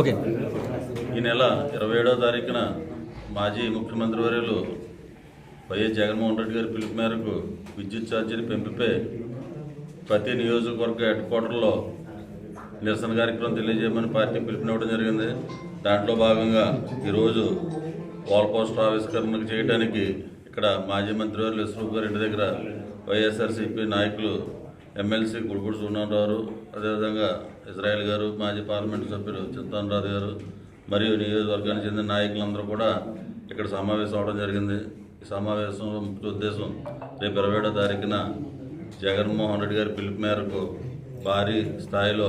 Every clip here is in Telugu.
ఓకే. ఈ నెల ఇరవై ఏడవ తారీఖున మాజీ ముఖ్యమంత్రి వర్యులు వైఎస్ జగన్మోహన్ రెడ్డి గారి పిలుపు మేరకు విద్యుత్ ఛార్జీని పెంపుపై ప్రతి నియోజకవర్గ హెడ్ క్వార్టర్లో నిరసన కార్యక్రమం తెలియజేయమని పార్టీ పిలుపునివ్వడం జరిగింది. దాంట్లో భాగంగా ఈరోజు వాల్ పోస్టర్ ఆవిష్కరణ చేయడానికి ఇక్కడ మాజీ మంత్రివర్యులు వారు గారి ఇంటి దగ్గర వైఎస్ఆర్సీపీ నాయకులు ఎమ్మెల్సీ గుడిగుడు సున్నారావు అదేవిధంగా ఇజ్రాయెల్ గారు మాజీ పార్లమెంటు సభ్యులు చింతానరాజు గారు మరియు నియోజకవర్గానికి చెందిన నాయకులందరూ కూడా ఇక్కడ సమావేశం అవడం జరిగింది. ఈ సమావేశంలో ముఖ్య ఉద్దేశం రేపు ఇరవై ఏడో తారీఖున జగన్మోహన్ రెడ్డి గారి పిలుపు మేరకు భారీ స్థాయిలో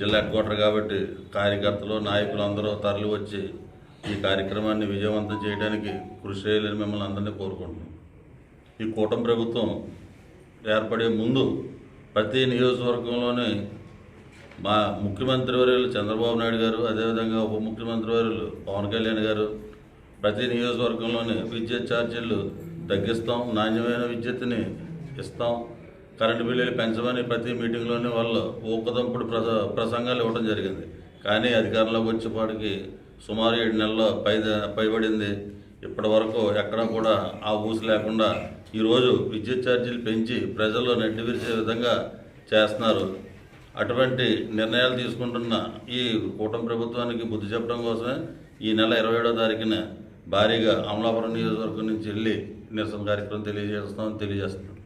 జిల్లా హెడ్ క్వార్టర్ కాబట్టి కార్యకర్తలు నాయకులు అందరూ తరలి వచ్చి ఈ కార్యక్రమాన్ని విజయవంతం చేయడానికి కృషి చేయాలని మిమ్మల్ని అందరినీ కోరుకుంటున్నాం. ఈ కూటమి ప్రభుత్వం ఏర్పడే ముందు ప్రతి నియోజకవర్గంలోని మా ముఖ్యమంత్రి వర్యులు చంద్రబాబు నాయుడు గారు అదేవిధంగా ఉప ముఖ్యమంత్రి వర్యులు పవన్ కళ్యాణ్ గారు ప్రతి నియోజకవర్గంలోని విద్యుత్ ఛార్జీలు తగ్గిస్తాం నాణ్యమైన విద్యుత్తుని ఇస్తాం కరెంటు బిల్లులు పెంచమని ప్రతి మీటింగ్లోనే వాళ్ళు ఊకదంపుడు ప్రస ప్రసంగాలు ఇవ్వడం జరిగింది. కానీ అధికారంలోకి వచ్చేపాటికి సుమారు ఏడు నెలల పై పైబడింది. ఇప్పటి వరకు ఎక్కడా కూడా ఆ ఊసి లేకుండా ఈరోజు విద్యుత్ ఛార్జీలు పెంచి ప్రజల్లో నెట్టివిరిచే విధంగా చేస్తున్నారు. అటువంటి నిర్ణయాలు తీసుకుంటున్న ఈ కూటమి ప్రభుత్వానికి బుద్ధి చెప్పడం కోసమే ఈ నెల ఇరవై ఏడో తారీఖున భారీగా అమలాపురం నియోజకవర్గం నుంచి వెళ్ళి నిరసన కార్యక్రమం తెలియజేస్తామని తెలియజేస్తున్నాం.